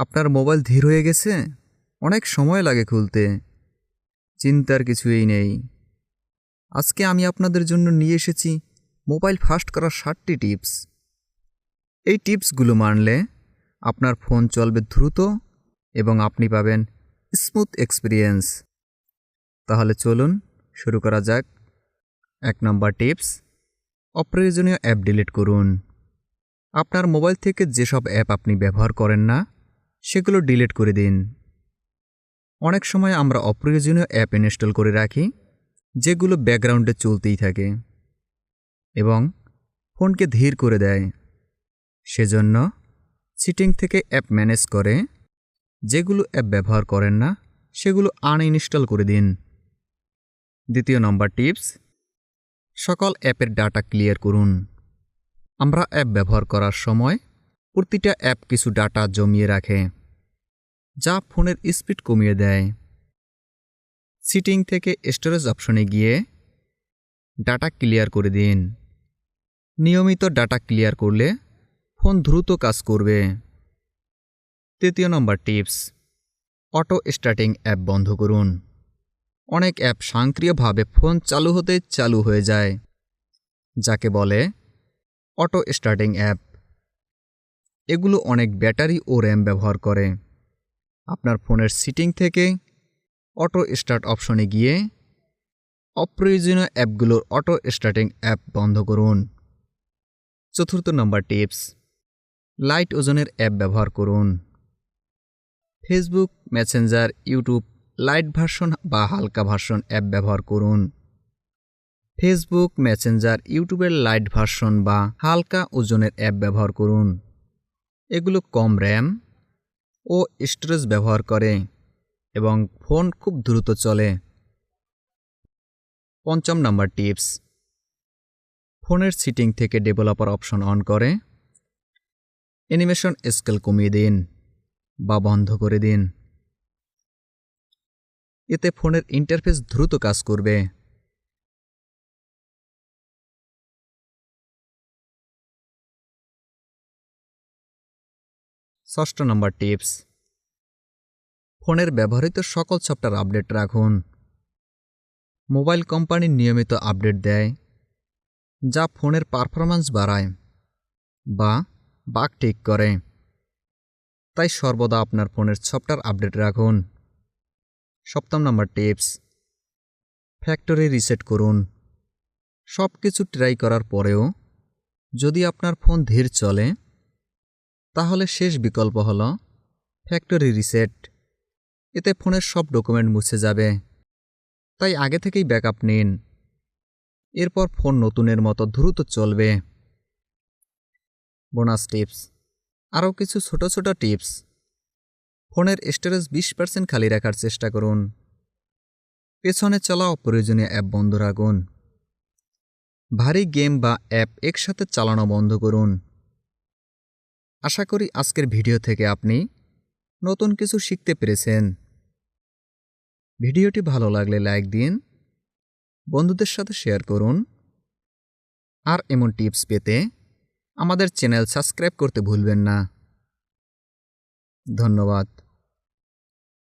আপনার মোবাইল ধীর হয়ে গেছে? অনেক সময় লাগে খুলতে। চিন্তার কিছুই নেই। আজকে আমি আপনাদের জন্য নিয়ে এসেছি মোবাইল ফাস্ট করার ষাটটি টিপস। এই টিপসগুলো মানলে আপনার ফোন চলবে দ্রুত এবং আপনি পাবেন স্মুথ এক্সপিরিয়েন্স। তাহলে চলুন শুরু করা যাক। এক নম্বর টিপস, অপ্রয়োজনীয় অ্যাপ ডিলিট করুন। আপনার মোবাইল থেকে যেসব অ্যাপ আপনি ব্যবহার করেন না সেগুলো ডিলিট করে দিন। অনেক সময় আমরা অপ্রয়োজনীয় অ্যাপ ইনস্টল করে রাখি, যেগুলো ব্যাকগ্রাউন্ডে চলতেই থাকে এবং ফোনকে ধীর করে দেয়। সেজন্য সিটিং থেকে অ্যাপ ম্যানেজ করে, যেগুলো অ্যাপ ব্যবহার করেন না, সেগুলো আনইনস্টল করে দিন। দ্বিতীয় নম্বর টিপস, সকল অ্যাপের ডাটা ক্লিয়ার করুন। আমরা অ্যাপ ব্যবহার করার সময় প্রতিটা অ্যাপ কিছু ডাটা জমিয়ে রাখে, যা ফোনের স্পিড কমিয়ে দেয়। সিটিং থেকে স্টোরেজ অপশনে গিয়ে ডাটা ক্লিয়ার করে দিন। নিয়মিত ডাটা ক্লিয়ার করলে ফোন দ্রুত কাজ করবে। তৃতীয় number tips, auto starting app বন্ধ করুন। অনেক অ্যাপ স্বয়ংক্রিয়ভাবে ফোন চালু হতে চালু হয়ে যায়, যাকে বলে অটো স্টার্টিং অ্যাপ। এগুলো অনেক ব্যাটারি ও র্যাম ব্যবহার করে। আপনার ফোনের সিটিং থেকে অটো স্টার্ট অপশনে গিয়ে অপ্রয়োজনীয় অ্যাপগুলোর অটো স্টার্টিং অ্যাপ বন্ধ করুন। চতুর্থ নম্বর টিপস, লাইট ওজনের অ্যাপ ব্যবহার করুন। Facebook messenger, YouTube light version বা হালকা ভার্সন অ্যাপ ব্যবহার করুন। ফেসবুক মেসেঞ্জার, ইউটিউবের লাইট ভার্সন বা হালকা ওজনের অ্যাপ ব্যবহার করুন। এগুলো কম র্যাম ও স্টোরেজ ব্যবহার করে এবং ফোন খুব দ্রুত চলে। পঞ্চম নাম্বার টিপস, ফোনের সিটিং থেকে ডেভেলপার অপশন অন করে। অ্যানিমেশন স্কেল কমিয়ে দিন বা বন্ধ করে দিন। এতে ফোনের ইন্টারফেস দ্রুত কাজ করবে। ষষ্ঠ নম্বর টিপস। ফোনের ব্যবহৃত সকল সফটওয়্যার আপডেট রাখুন। মোবাইল কোম্পানি নিয়মিত আপডেট দেয়, যা ফোনের পারফরম্যান্স বাড়ায় বা বাগ ঠিক করে। তাই সর্বদা আপনার ফোনের সফটওয়্যার আপডেট রাখুন। সপ্তম নম্বর টিপস, ফ্যাক্টরি রিসেট করুন। সব কিছু ট্রাই করার পরেও যদি আপনার ফোন ধীর চলে তাহলে শেষ বিকল্প হল ফ্যাক্টরি রিসেট। এতে ফোনের সব ডকুমেন্ট মুছে যাবে। তাই আগে থেকেই ব্যাকআপ নিন। এরপর ফোন নতুনের মতো দ্রুত চলবে। Bonus tips. আরও কিছু ছোট ছোট টিপস। ফোনের স্টোরেজ বিশ পার্সেন্ট খালি রাখার চেষ্টা করুন। পেছনে চলা অপ্রয়োজনীয় অ্যাপ বন্ধ রাখুন। ভারী গেম বা অ্যাপ একসাথে চালানো বন্ধ করুন। আশা করি আজকের ভিডিও থেকে আপনি নতুন কিছু শিখতে পেরেছেন। ভিডিওটি ভালো লাগলে লাইক দিন, বন্ধুদের সাথে শেয়ার করুন, আর এমন টিপস পেতে আমাদের চ্যানেল সাবস্ক্রাইব করতে ভুলবেন না। ধন্যবাদ।